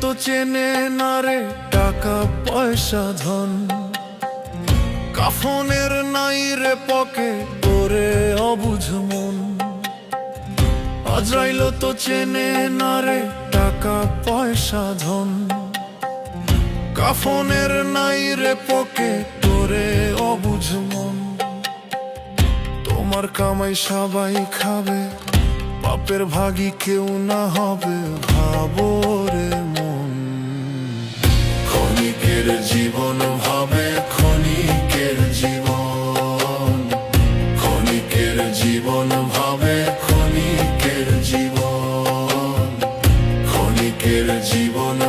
তো চেনে না রে টাকা, পয়সা, ধন। কাফনের নাই রে পকে তোরে অবুঝ মন। আজরাইল তো চেনে না রে টাকা, পয়সা, ধন। কাফনের নাই রে পকে তোরে অবুঝ মন। তোমার কামাই সবাই খাবে। পাপের ভাগি কেউ না হবে ভাবরে মন। ক্ষণিকের জীবন ভাবে ক্ষণিকের জীবন। ক্ষণিকের জীবন ভাবে ক্ষণিকের জীবন। ক্ষণিকের জীবন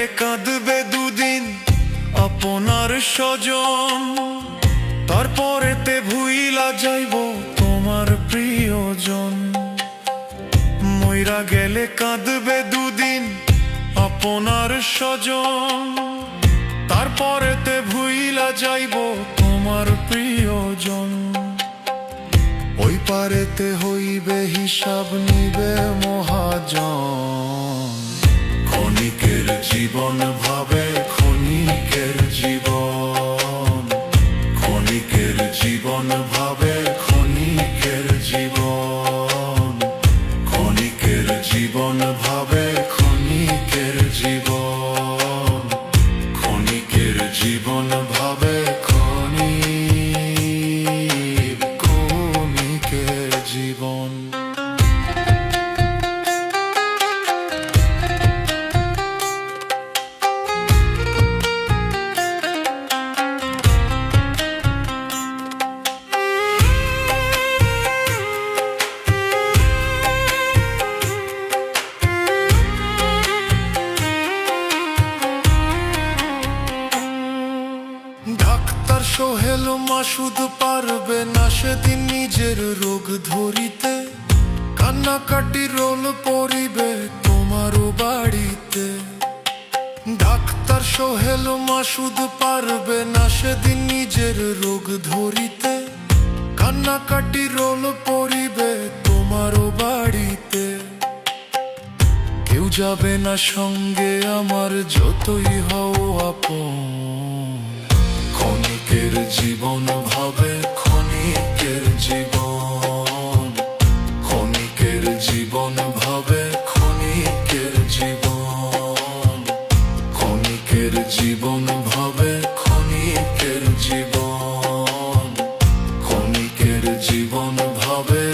গেলে কাঁদবে দুদিন আপনার স্বজন। তারপরেতে ভুইলা যাইব তোমার প্রিয়জন। ময়রা গেলে কাঁদবে দুদিন আপনার স্বজন। তারপরেতে ভুইলা যাইব তোমার প্রিয়জন। ওই পারেতে হইবে হিসাব নিবে মহাজন। জীবন ভাবে ক্ষণিকের জীবন ক্ষণিকের জীবন ভাবে সোহেল মাসুদ পারবে না সেদিন নিজের রোগ ধরিতে। কান্নাকাটি রোল পরিবে তোমারও বাড়িতে। ডাক্তার সোহেল মাসুদ পারবে না সেদিন নিজের রোগ ধরিতে। কান্নাকাটি রোল পরিবে তোমারও বাড়িতে। কেউ যাবে না সঙ্গে আমার, যতই হও আপন। ক্ষণিকের জীবন ভাবে ক্ষণিকের জীবন। ক্ষণিকের জীবন ভাবে ক্ষণিকের জীবন। ক্ষণিকের জীবন ভাবে ক্ষণিকের জীবন। ক্ষণিকের জীবন ভাবে